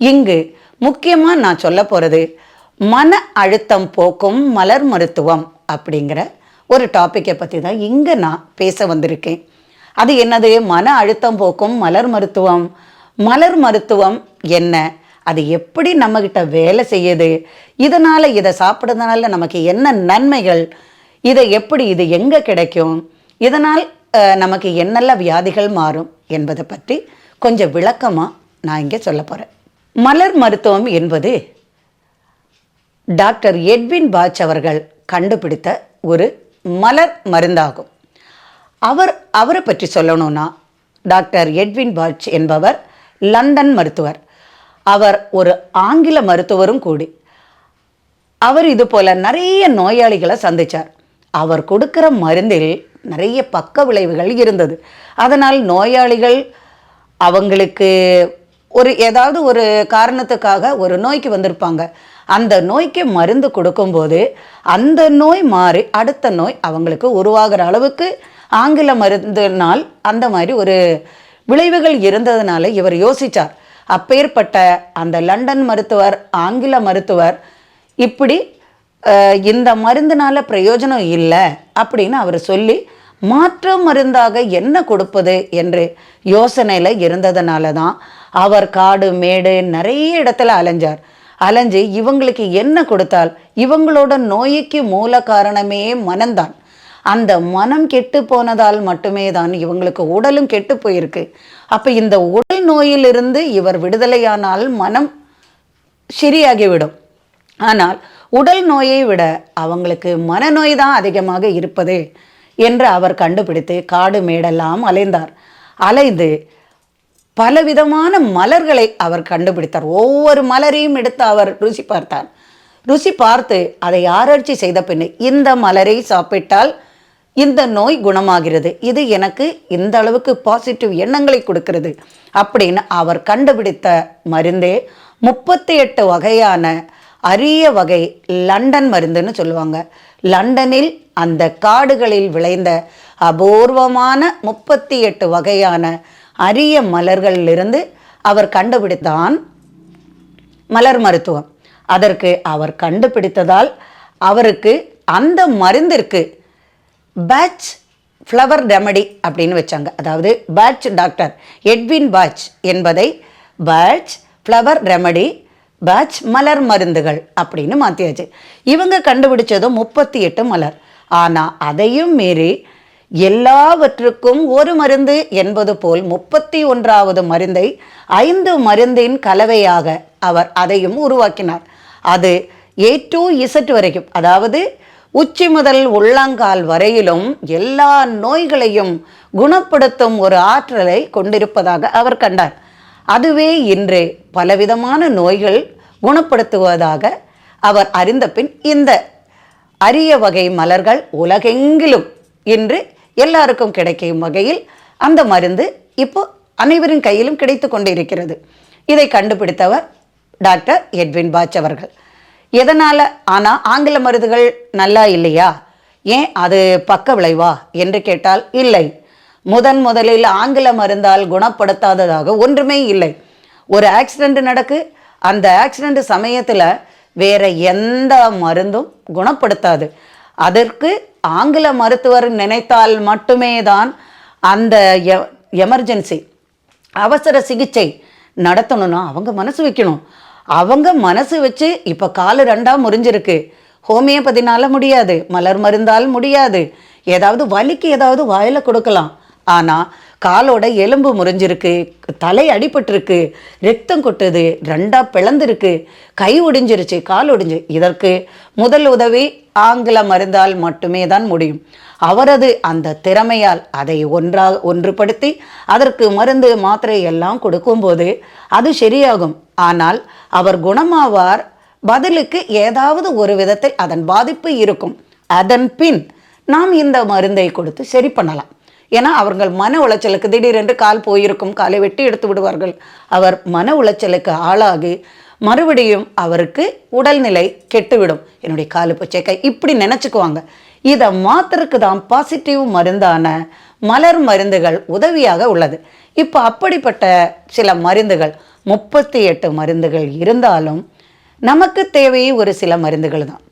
இங்கு முக்கியமாக நான் சொல்ல போகிறது மன அழுத்தம் போக்கும் மலர் மருத்துவம் அப்படிங்கிற ஒரு டாப்பிக்கை பற்றி தான் இங்கே நான் பேச வந்திருக்கேன். அது என்னது? மன அழுத்தம் போக்கும் மலர் மருத்துவம் மலர் மருத்துவம் என்ன? அது எப்படி நம்மக்கிட்ட வேலை செய்யுது? இதனால் இதை சாப்பிட்றதுனால நமக்கு என்ன நன்மைகள்? இதை எப்படி இது எங்கே கிடைக்கும்? இதனால் நமக்கு என்னெல்லாம் வியாதிகள் மாறும் என்பதை பற்றி கொஞ்சம் விளக்கமாக நான் இங்கே சொல்ல போகிறேன் மலர் மருத்துவம் என்பது டாக்டர் எட்வின் பாச் அவர்கள் கண்டுபிடித்த ஒரு மலர் மருந்தாகும். அவர் அவரை பற்றி சொல்லணும்னா டாக்டர் எட்வின் பாச் என்பவர் லண்டன் மருத்துவர். அவர் ஒரு ஆங்கில மருத்துவரும் கூடி. அவர் இது போல நிறைய நோயாளிகளை சந்தித்தார் அவர் கொடுக்கிற மருந்தில் நிறைய பக்க விளைவுகள் இருந்தது. அதனால் நோயாளிகள் அவங்களுக்கு ஒரு ஏதாவது ஒரு காரணத்துக்காக ஒரு நோய்க்கு வந்திருப்பாங்க. அந்த நோய்க்கு மருந்து கொடுக்கும்போது அந்த நோய் மாறி அடுத்த நோய் அவங்களுக்கு உருவாகிற அளவுக்கு ஆங்கில மருந்தினால் அந்த மாதிரி ஒரு விளைவுகள் இருந்ததுனால இவர் யோசிச்சார். அப்பேற்பட்ட அந்த லண்டன் மருத்துவர் ஆங்கில மருத்துவர் இப்படி இந்த மருந்தினால பிரயோஜனம் இல்லை அப்படின்னு அவர் சொல்லி மாற்று மருந்தாக என்ன கொடுப்பது என்று யோசனையில் இருந்ததுனால தான் அவர் காடு மேடு நிறைய இடத்துல அலைஞ்சார். அலைஞ்சு இவங்களுக்கு என்ன கொடுத்தால் இவங்களோட நோய்க்கு மூல காரணமே மனந்தான் அந்த மனம் கெட்டு போனதால் மட்டுமே தான் இவங்களுக்கு உடலும் கெட்டு போயிருக்கு. அப்போ இந்த உடல் நோயிலிருந்து இவர் விடுதலையானால் மனம் சரியாகிவிடும். ஆனால் உடல் நோயை விட அவங்களுக்கு மனநோய் தான் அதிகமாக இருப்பது என்று அவர் கண்டுபிடித்து காடு மேடெல்லாம் அலைந்தார். அலைந்து பலவிதமான மலர்களை அவர் கண்டுபிடித்தார். ஒவ்வொரு மலரையும் எடுத்து அவர் ருசி பார்த்தார் ருசி பார்த்து அதை ஆராய்ச்சி செய்த பின்னே இந்த மலரை சாப்பிட்டால் இந்த நோய் குணமாகிறது. இது எனக்கு இந்த அளவுக்கு பாசிட்டிவ் எண்ணங்களை கொடுக்கிறது. அப்படின்னு அவர் கண்டுபிடித்த மருந்தே முப்பத்தி எட்டு வகையான அரிய வகை லண்டன் மருந்துன்னு சொல்லுவாங்க. லண்டனில் அந்த காடுகளில் விளைந்த அபூர்வமான முப்பத்தி எட்டு வகையான அரிய மலர்களிலிருந்து அவர் கண்டுபிடித்தான் மலர் மருத்துவம். அதற்கு அவர் கண்டுபிடித்ததால் அவருக்கு அந்த மருந்திற்கு பேட்ச் ஃப்ளவர் ரெமடி அப்படின்னு வச்சாங்க. அதாவது பேட்ச் டாக்டர் எட்வின் பேட்ச் என்பதை பேட்ச் ஃப்ளவர் ரெமடி பேட்ச் மலர் மருந்துகள் அப்படின்னு மாற்றியாச்சு இவங்க கண்டுபிடிச்சதும் முப்பத்தி எட்டு மலர். ஆனால் அதையும் மீறி எல்லாவற்றுக்கும் ஒரு மருந்து என்பது போல் முப்பத்தி ஒன்றாவது மருந்தை ஐந்து மருந்தின் கலவையாக அவர் அதையும் உருவாக்கினார். அது ஏ டு இசட் வரைக்கும் அதாவது உச்சி முதல் உள்ளங்கால் வரையிலும் எல்லா நோய்களையும் குணப்படுத்தும் ஒரு ஆற்றலை கொண்டிருப்பதாக அவர் கண்டார். அதுவே இன்று பலவிதமான நோய்கள் குணப்படுத்துவதாக அவர் அறிந்த பின் இந்த அரிய வகை மலர்கள் உலகெங்கிலும் இன்று எல்லாருக்கும் கிடைக்கும் வகையில் அந்த மருந்து இப்போ அனைவரின் கையிலும் கிடைத்து கொண்டிருக்கிறது. இதை கண்டுபிடித்தவர் டாக்டர் எட்வின் பாச் அவர்கள். எதனால்? ஆனால் ஆங்கில மருந்துகள் நல்லா இல்லையா? ஏன் அது பக்க விளைவா? என்று கேட்டால் இல்லை. முதன் முதலில் ஆங்கில மருந்தால் குணப்படுத்தாததாக ஒன்றுமே இல்லை. ஒரு ஆக்சிடெண்ட் நடக்கு. அந்த ஆக்சிடெண்ட் சமயத்தில் வேற எந்த மருந்தும் குணப்படுத்தாது. அதற்கு ஆங்கில மருத்துவர் நினைத்தால் மட்டுமே தான் அந்த எமர்ஜென்சி அவசர சிகிச்சை நடத்தணும்னா அவங்க மனசு வைக்கணும். அவங்க மனசு வச்சு இப்போ காலு ரெண்டாக முறிஞ்சிருக்கு. ஹோமியோபதினால முடியாது. மலர் மருந்தால் முடியாது. ஏதாவது வலிக்கு ஏதாவது வாயில் கொடுக்கலாம். ஆனால் காலோட எலும்பு முறிஞ்சிருக்கு தலை அடிபட்டிருக்கு ரத்தம் கொட்டுது ரெண்டா பிளந்திருக்கு கை ஒடிஞ்சிருச்சு கால் ஒடிஞ்சு. இதற்கு முதல் உதவி ஆங்கில மருந்தால் மட்டுமே தான் முடியும். அவரது அந்த திறமையால் அதை ஒன்றாக ஒன்றுபடுத்தி அதற்கு மருந்து மாத்திரை எல்லாம் கொடுக்கும்போது அது சரியாகும். ஆனால் அவர் குணமாவார் பதிலுக்கு ஏதாவது ஒரு விதத்தில் அதன் பாதிப்பு இருக்கும். அதன் பின் நாம் இந்த மருந்தை கொடுத்து சரி பண்ணலாம். ஏன்னா அவர்கள் மன உளைச்சலுக்கு திடீரென்று கால் போயிருக்கும் காலை வெட்டி எடுத்து விடுவார்கள். அவர் மன உளைச்சலுக்கு ஆளாகி மறுபடியும் அவருக்கு உடல்நிலை கெட்டுவிடும். என்னுடைய காலு பச்சைக்காய் இப்படி நினச்சிக்குவாங்க. இதை மாத்திரக்கு தான் பாசிட்டிவ் மருந்தான மலர் மருந்துகள் உதவியாக உள்ளது. இப்போ அப்படிப்பட்ட சில மருந்துகள் முப்பத்தி எட்டு மருந்துகள் இருந்தாலும் நமக்கு தேவையே ஒரு சில மருந்துகள் தான்.